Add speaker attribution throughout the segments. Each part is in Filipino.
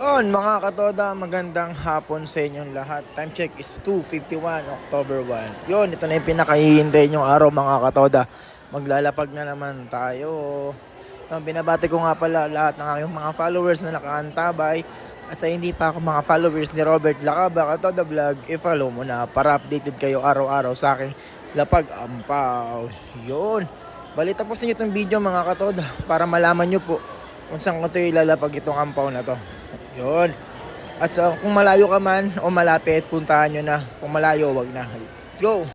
Speaker 1: Yun, mga katoda, magandang hapon sa inyong lahat. Time check is 2.51 October 1. Yun, ito na yung pinakahihintay nyong araw mga katoda. Maglalapag na naman tayo. Yun, binabati ko nga pala lahat ng aking mga followers na nakaantabay. At sa hindi pa ako mga followers ni Robert Lacaba, Katoda Vlog, i-follow mo na para updated kayo araw-araw sa aking lapag ampaw. Yun. Balita po sa inyo itong video mga katoda para malaman nyo po kung saan ko ito ilalapag itong ampaw na to. Yun. At sa, kung malayo ka man o malapit, puntahan nyo na. Kung malayo, wag na. Let's go!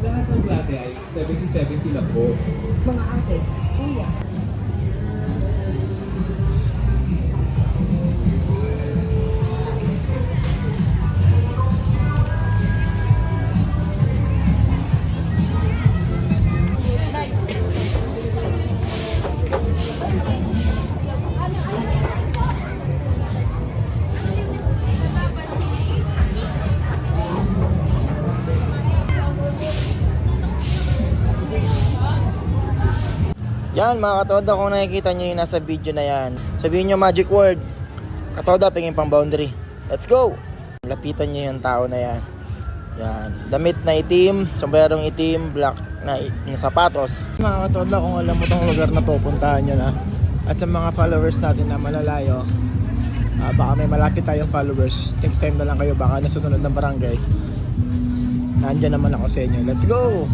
Speaker 2: Lahat ng klase ay 70-70 lang po.
Speaker 3: Mga ate, kuya,
Speaker 1: Yan mga katoda, kung nakikita nyo yung nasa video na yan, sabihin nyo magic word. Katoda, pingin pang boundary. Let's go! Lapitan nyo yung tao na yan. Yan. Damit na itim, sombrerong itim, black na, na sapatos. Mga katoda, kung alam mo tong lugar na to, puntahan nyo na. At sa mga followers natin na malalayo, ah, baka may malapit tayong followers. Next time na lang kayo, baka nasusunod ng barangay. Nandiyan naman ako sa inyo. Let's go!